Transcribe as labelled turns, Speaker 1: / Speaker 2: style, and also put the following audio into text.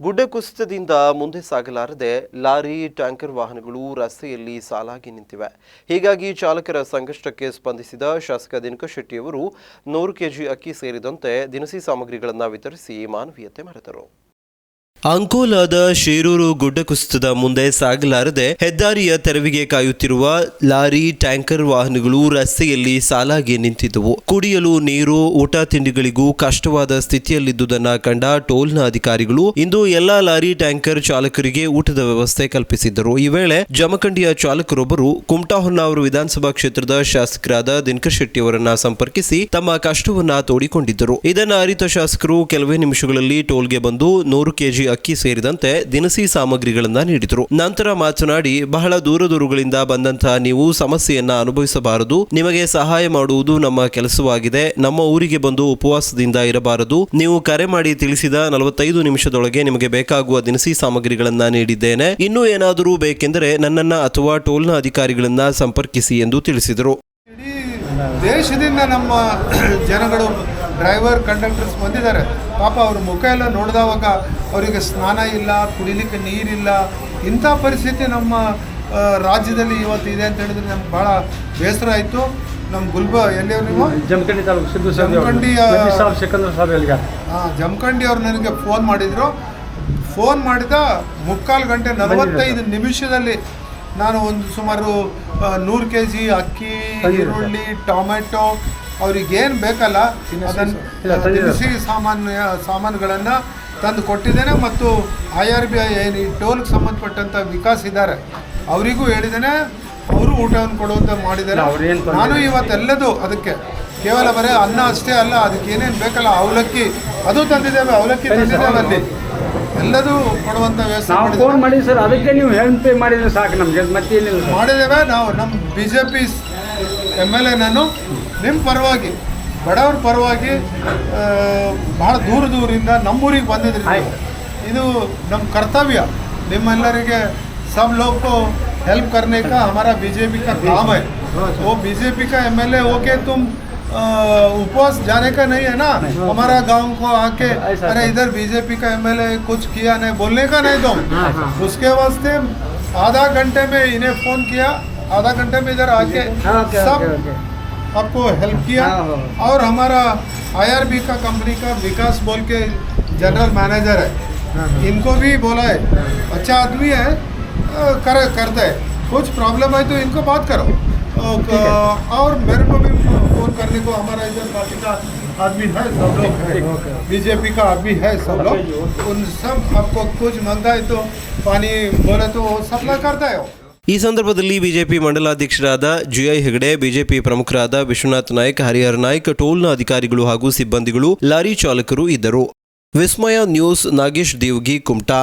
Speaker 1: ಗುಡ್ಡ ಕುಸಿತದಿಂದ ಮುಂದೆ ಸಾಗಲಾರದೆ ಲಾರಿ, ಟ್ಯಾಂಕರ್ ವಾಹನಗಳು ರಸ್ತೆಯಲ್ಲಿ ಸಾಲಾಗಿ ನಿಂತಿವೆ. ಹೀಗಾಗಿ ಚಾಲಕರ ಸಂಕಷ್ಟಕ್ಕೆ ಸ್ಪಂದಿಸಿದ ಶಾಸಕ ದಿನಕರ್ ಶೆಟ್ಟಿಯವರು ನೂರು ಕೆಜಿ ಅಕ್ಕಿ ಸೇರಿದಂತೆ ದಿನಸಿ ಸಾಮಗ್ರಿಗಳನ್ನು ವಿತರಿಸಿ ಮಾನವೀಯತೆ ಮೆರೆದರು ಅಂಕೋಲಾದ ಶೇರೂರು ಗುಡ್ಡ ಕುಸಿತದ ಮುಂದೆ ಸಾಗಲಾರದೆ ಹೆದ್ದಾರಿಯ ತೆರವಿಗೆ ಕಾಯುತ್ತಿರುವ ಲಾರಿ, ಟ್ಯಾಂಕರ್ ವಾಹನಗಳು ರಸ್ತೆಯಲ್ಲಿ ಸಾಲಾಗಿ ನಿಂತಿದ್ದವು. ಕುಡಿಯಲು ನೀರು, ಊಟ ತಿಂಡಿಗಳಿಗೂ ಕಷ್ಟವಾದ ಸ್ಥಿತಿಯಲ್ಲಿದ್ದುದನ್ನ ಕಂಡ ಟೋಲ್ನ ಅಧಿಕಾರಿಗಳು ಇಂದು ಎಲ್ಲಾ ಲಾರಿ, ಟ್ಯಾಂಕರ್ ಚಾಲಕರಿಗೆ ಊಟದ ವ್ಯವಸ್ಥೆ ಕಲ್ಪಿಸಿದ್ದರು. ಈ ವೇಳೆ ಜಮಖಂಡಿಯ ಚಾಲಕರೊಬ್ಬರು ಕುಮಟಾ ಹೊನ್ನಾವರ ವಿಧಾನಸಭಾ ಕ್ಷೇತ್ರದ ಶಾಸಕರಾದ ದಿನಕರ್ ಶೆಟ್ಟಿ ಅವರನ್ನ ಸಂಪರ್ಕಿಸಿ ತಮ್ಮ ಕಷ್ಟವನ್ನ ತೋಡಿಕೊಂಡಿದ್ದರು. ಇದನ್ನ ಅರಿತ ಶಾಸಕರು ಕೆಲವೇ ನಿಮಿಷಗಳಲ್ಲಿ ಟೋಲ್ಗೆ ಬಂದು ನೂರು ಕೆಜಿ ಅಕ್ಕಿ ಸೇರಿದಂತೆ ದಿನಸಿ ಸಾಮಗ್ರಿಗಳನ್ನ ನೀಡಿದರು. ನಂತರ ಮಾತನಾಡಿ, ಬಹಳ ದೂರ ದೂರುಗಳಿಂದ ಬಂದಂತಹ ನೀವು ಸಮಸ್ಯೆಯನ್ನ ಅನುಭವಿಸಬಾರದು. ನಿಮಗೆ ಸಹಾಯ ಮಾಡುವುದು ನಮ್ಮ ಕೆಲಸವಾಗಿದೆ. ನಮ್ಮ ಊರಿಗೆ ಬಂದು ಉಪವಾಸದಿಂದ ಇರಬಾರದು. ನೀವು ಕರೆ ಮಾಡಿ ತಿಳಿಸಿದ ನಲವತ್ತೈದು ನಿಮಿಷದೊಳಗೆ ನಿಮಗೆ ಬೇಕಾಗುವ ದಿನಸಿ ಸಾಮಗ್ರಿಗಳನ್ನ ನೀಡಿದ್ದೇನೆ. ಇನ್ನೂ ಏನಾದರೂ ಬೇಕೆಂದರೆ ನನ್ನನ್ನ ಅಥವಾ ಟೋಲ್ನ ಅಧಿಕಾರಿಗಳನ್ನ ಸಂಪರ್ಕಿಸಿ ಎಂದು ತಿಳಿಸಿದರು.
Speaker 2: ದೇಶದಿಂದ ನಮ್ಮ ಜನಗಳು ಡ್ರೈವರ್ ಕಂಡಕ್ಟರ್ಸ್ ಬಂದಿದ್ದಾರೆ. ಪಾಪ ಅವ್ರ ಮುಖ ಎಲ್ಲ ನೋಡಿದವಾಗ ಅವರಿಗೆ ಸ್ನಾನ ಇಲ್ಲ ಕುಡಿಲಿಕ್ಕೆ ನೀರಿಲ್ಲ. ಇಂಥ ಪರಿಸ್ಥಿತಿ ನಮ್ಮ ರಾಜ್ಯದಲ್ಲಿ ಇವತ್ತು ಇದೆ ಅಂತ ಹೇಳಿದ್ರೆ ನಮ್ಗೆ ಭಾಳ ಬೇಸರ ಆಯಿತು. ನಮ್ಮ ಗುಲ್ಬ ಎಲ್ಲಿಯವ್ರು ನೀವು?
Speaker 3: ಜಮಖಂಡಿ ತಾಲೂಕು ಸಿದ್ದು ಸಿಕಂದ್ರ ಎಲ್ಗ
Speaker 2: ಹಾಂ ಜಮಖಂಡಿ ಅವ್ರು ನನಗೆ ಫೋನ್ ಮಾಡಿದರು. ಫೋನ್ ಮಾಡಿದ ಮುಕ್ಕಾಲು ಗಂಟೆ ನಲವತ್ತೈದು ನಿಮಿಷದಲ್ಲಿ ನಾನು ಒಂದು ಸುಮಾರು ನೂರು ಕೆ ಜಿ ಅಕ್ಕಿ ಈರುಳ್ಳಿ ಟೊಮೆಟೊ ಅವ್ರಿಗೇನು ಬೇಕಲ್ಲ ಅದನ್ನು ದಿನಸಿ ಸಾಮಾನ್ಯ ಸಾಮಾನುಗಳನ್ನು ತಂದು ಕೊಟ್ಟಿದ್ದೇನೆ ಮತ್ತು ಐ ಆರ್ ಬಿ ಐ ಏನು ಈ ಟೋಲ್ಗೆ ಸಂಬಂಧಪಟ್ಟಂಥ ವಿಕಾಸ್ ಇದ್ದಾರೆ. ಅವರಿಗೂ ಹೇಳಿದ್ದೇನೆ ಅವರು ಊಟವನ್ನು ಕೊಡುವಂಥ ಮಾಡಿದ್ದಾರೆ. ನಾನು ಇವತ್ತೆಲ್ಲದು ಅದಕ್ಕೆ ಕೇವಲ ಬರೀ ಅನ್ನ ಅಷ್ಟೇ ಅಲ್ಲ ಅದಕ್ಕೆ ಏನೇನು ಬೇಕಲ್ಲ ಅವಲಕ್ಕಿ ಅದು ತಂದಿದ್ದೇವೆ ಅವಲಕ್ಕಿ ತಂದಿದ್ದೇವೆ ಅಲ್ಲಿ. ಎಲ್ಲದೂ ಕೊಡುವಂಥ ವ್ಯವಸ್ಥೆ
Speaker 3: ನಾವು ಫೋನ್ ಮಾಡಿ ಸರ್ ಅದಕ್ಕೆ ನೀವು ಹೆಲ್ಪ್ ಪೇ ಮಾಡಿದ್ರೆ ಸಾಕು ನಮಗೆ ಮತ್ತೆ ಏನಿಲ್ಲ
Speaker 2: ಮಾಡಿದ್ದೇವೆ ನಾವು ನಮ್ಮ B J P M L A ನಾನು ನಿಮ್ಮ ಪರವಾಗಿ ಬಡವರ ಪರವಾಗಿ ಆ, ಬಹಳ ದೂರ ದೂರಿಂದ ನಮ್ಮೂರಿಗೆ ಬಂದಿದ್ರಿ ನೀವು.
Speaker 3: ಆಯ್ತು.
Speaker 2: ಇದು ನಮ್ಮ ಕರ್ತವ್ಯ ನಿಮ್ಮೆಲ್ಲರಿಗೆ सब लोग को हेल्प करने का हमारा बीजेपी का काम है वो बीजेपी का एमएलए होके तुम अ, उपवास जाने का नहीं है ना हमारा गांव को आके
Speaker 3: ऐसा
Speaker 2: अरे इधर बीजेपी का एमएलए कुछ किया नहीं बोलने का नहीं तुम
Speaker 3: हाँ, हाँ।
Speaker 2: उसके वास्ते आधा घंटे में इन्हें फोन किया आधा घंटे में इधर आके
Speaker 3: हाँ,
Speaker 2: सब। आपको हेल्प किया।
Speaker 3: हाँ, हाँ।
Speaker 2: और हमारा आईआरबी का कंपनी का विकास बोल के जनरल मैनेजर है।
Speaker 3: हाँ, हाँ।
Speaker 2: इनको भी बोला है। अच्छा आदमी है कर करते है। कुछ प्रॉब्लम है तो इनको बात करो। और मेरे को भी फ़ोन करने को हमारा इधर पार्टी का आदमी है सब लोग है। बीजेपी का आदमी है सब लोग। उन सब आपको कुछ माँगता है तो पानी बोले तो सप्लाई करता है
Speaker 1: ಈ ಸಂದರ್ಭದಲ್ಲಿ ಬಿಜೆಪಿ ಮಂಡಲಾಧ್ಯಕ್ಷರಾದ ಜಿಐ ಹೆಗಡೆ, ಬಿಜೆಪಿ ಪ್ರಮುಖರಾದ ವಿಶ್ವನಾಥ್ ನಾಯ್ಕ್, ಹರಿಹರ್ ನಾಯ್ಕ್, ಟೋಲ್ನ ಅಧಿಕಾರಿಗಳು ಹಾಗೂ ಸಿಬ್ಬಂದಿಗಳು ಲಾರಿ ಚಾಲಕರು ಇದ್ದರು. ವಿಸ್ಮಯ ನ್ಯೂಸ್ ನಾಗೇಶ್ ದೇವ್ಗಿ, ಕುಮಟಾ.